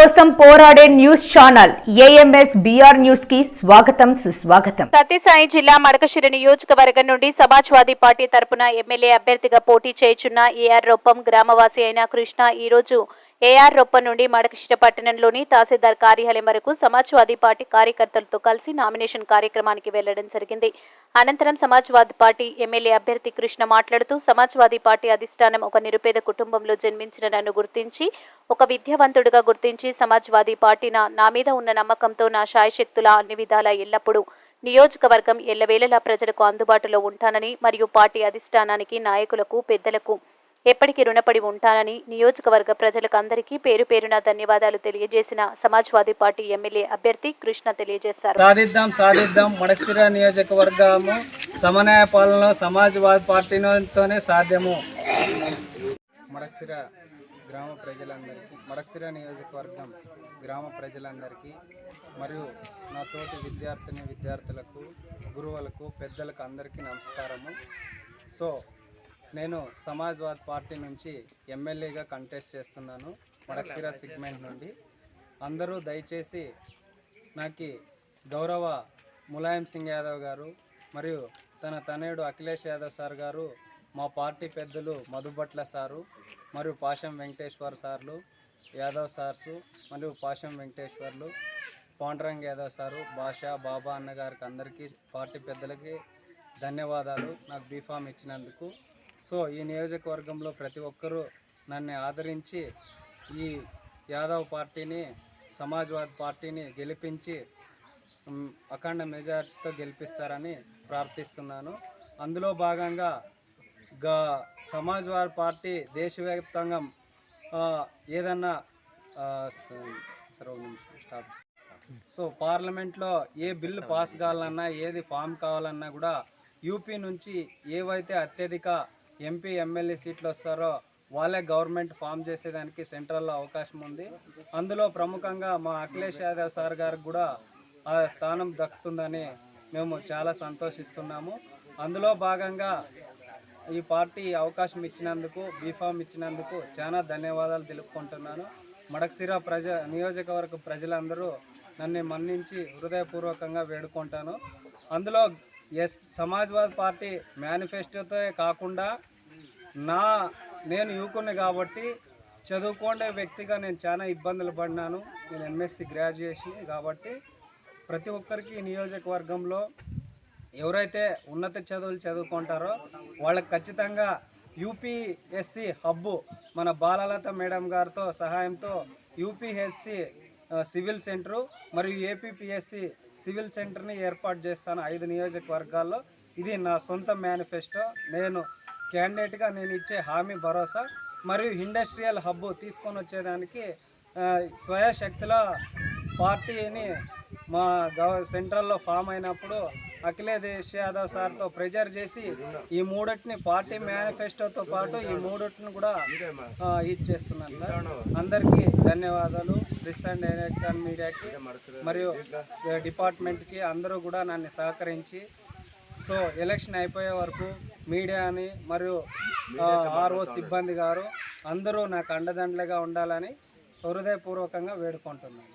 కోసం పోరాడే news channel AMS BR న్యూస్కి స్వాగతం సుస్వాగతం. సత్యసాయి జిల్లా మడకశిర నియోజకవర్గం నుండి సమాజ్వాదీ పార్టీ తరపున ఎమ్మెల్యే అభ్యర్థిగా పోటీ చేయుచున్న ఏఆర్ రొప్పం గ్రామవాసి అయిన కృష్ణ. ఈ రోజు ఏఆర్ రొప్ప నుండి మడకశిర పట్టణంలోని తహసీల్దార్ కార్యాలయం వరకు సమాజ్వాదీ పార్టీ కార్యకర్తలతో కలిసి నామినేషన్ కార్యక్రమానికి వెళ్ళడం జరిగింది. అనంతరం సమాజ్వాదీ పార్టీ ఎమ్మెల్యే అభ్యర్థి కృష్ణ మాట్లాడుతూ సమాజ్వాదీ పార్టీ అధిష్టానం ఒక నిరుపేద కుటుంబంలో జన్మించిన నన్ను గుర్తించి ఒక విద్యావంతుడిగా గుర్తించి సమాజ్వాదీ పార్టీ నా నా మీద ఉన్న నమ్మకంతో నా శాయశక్తుల అన్ని విధాలా ఎల్లప్పుడూ నియోజకవర్గం ఎల్లవేళలా ప్రజలకు అందుబాటులో ఉంటానని మరియు పార్టీ అధిష్టానానికి నాయకులకు పెద్దలకు ఎప్పటికీ రుణపడి ఉంటానని నియోజకవర్గ ప్రజలకు అందరికీ పేరు పేరున ధన్యవాదాలు తెలియజేసిన సమాజ్వాదీ పార్టీ ఎమ్మెల్యే అభ్యర్థి కృష్ణ తెలియజేశారు. సాధిద్దాం సాధిద్దాం మడక్సిర నియోజకవర్గము సమన్వయ పాలన సమాజ్వాదీ పార్టీతోనే సాధ్యము. మడక్సిర గ్రామ ప్రజలందరికీ మడక్సిర నియోజకవర్గం గ్రామ ప్రజలందరికీ మరియు నా తోటి విద్యార్థిని విద్యార్థులకు గురువులకు పెద్దలకు అందరికీ నమస్కారము. సో నేను సమాజ్వాద్ పార్టీ నుంచి ఎమ్మెల్యేగా కంటెస్ట్ చేస్తున్నాను మడక్సిర సిగ్మెంట్ నుండి. అందరూ దయచేసి నాకు గౌరవ ములాయం సింగ్ యాదవ్ గారు మరియు తన తనయుడు అఖిలేష్ యాదవ్ సార్ గారు మా పార్టీ పెద్దలు మధుభట్ల సారు మరియు పాషం వెంకటేశ్వర్ సార్లు యాదవ్ సార్సు మరియు పాషం వెంకటేశ్వర్లు పాండురంగ్ యాదవ్ సారు బాషా బాబా అన్నగారికి అందరికీ పార్టీ పెద్దలకి ధన్యవాదాలు. నాకు బీఫామ్ ఇచ్చినందుకు సో ఈ నియోజకవర్గంలో ప్రతి ఒక్కరూ నన్ను ఆదరించి ఈ యాదవ్ పార్టీని సమాజ్వాద్ పార్టీని గెలిపించి అఖండ మెజార్టీతో గెలిపిస్తారని ప్రార్థిస్తున్నాను. అందులో భాగంగా గా సమాజ్వాద్ పార్టీ దేశవ్యాప్తంగా ఏదన్నా స్టాప్. సో పార్లమెంట్లో ఏ బిల్లు పాస్ కావాలన్నా ఏది ఫామ్ కావాలన్నా కూడా యూపీ నుంచి ఏవైతే అత్యధిక ఎంపీ ఎమ్మెల్యే సీట్లు వస్తారో వాళ్ళే గవర్నమెంట్ ఫామ్ చేసేదానికి సెంట్రల్లో అవకాశం ఉంది. అందులో ప్రముఖంగా మా అఖిలేష్ యాదవ్ సార్ గారికి కూడా ఆ స్థానం దక్కుతుందని మేము చాలా సంతోషిస్తున్నాము. అందులో భాగంగా ఈ పార్టీ అవకాశం ఇచ్చినందుకు బీఫామ్ ఇచ్చినందుకు చాలా ధన్యవాదాలు తెలుపుకుంటున్నాను. మడక్సిరా ప్రజ నియోజకవర్గ ప్రజలందరూ నన్ను మన్నించి హృదయపూర్వకంగా వేడుకుంటాను. అందులో ఎస్ సమాజ్వాద్ పార్టీ మేనిఫెస్టోతో కాకుండా నా నేను యువకుని కాబట్టి చదువుకోండే వ్యక్తిగా నేను చాలా ఇబ్బందులు పడినాను. నేను ఎంఎస్సి గ్రాడ్యుయేషన్ కాబట్టి ప్రతి ఒక్కరికి ఈ నియోజకవర్గంలో ఎవరైతే ఉన్నత చదువులు చదువుకుంటారో వాళ్ళకి ఖచ్చితంగా యూపీఎస్సి హబ్బు మన బాలలత మేడం గారితో సహాయంతో యూపీఎస్సి సివిల్ సెంటరు మరియు ఏపీపిఎస్సి సివిల్ సెంటర్ని ఏర్పాటు చేస్తాను ఐదు నియోజకవర్గాల్లో. ఇది నా సొంత మేనిఫెస్టో. నేను క్యాండిడేట్గా నేను ఇచ్చే హామీ భరోసా మరియు ఇండస్ట్రియల్ హబ్బు తీసుకొని వచ్చేదానికి స్వయశక్తుల స్వయశక్తిలో పార్టీని మా గవ సెంట్రల్లో ఫామ్ అయినప్పుడు అఖిలేష్ యాదవ్ సార్తో ప్రెజర్ చేసి ఈ మూడింటిని పార్టీ మేనిఫెస్టోతో పాటు ఈ మూడింటిని కూడా ఇచ్చేస్తున్నాను సార్. అందరికీ ధన్యవాదాలు. ప్రెస్ అండ్ ఎలక్ట్రాన్ మీడియాకి మరియు డిపార్ట్మెంట్కి అందరూ కూడా నన్ను సహకరించి సో ఎలక్షన్ అయిపోయే వరకు మీడియాని మరియు ఆర్ఓ సిబ్బంది గారు అందరూ నాకు అండదండలుగా ఉండాలని హృదయపూర్వకంగా వేడుకుంటున్నాను.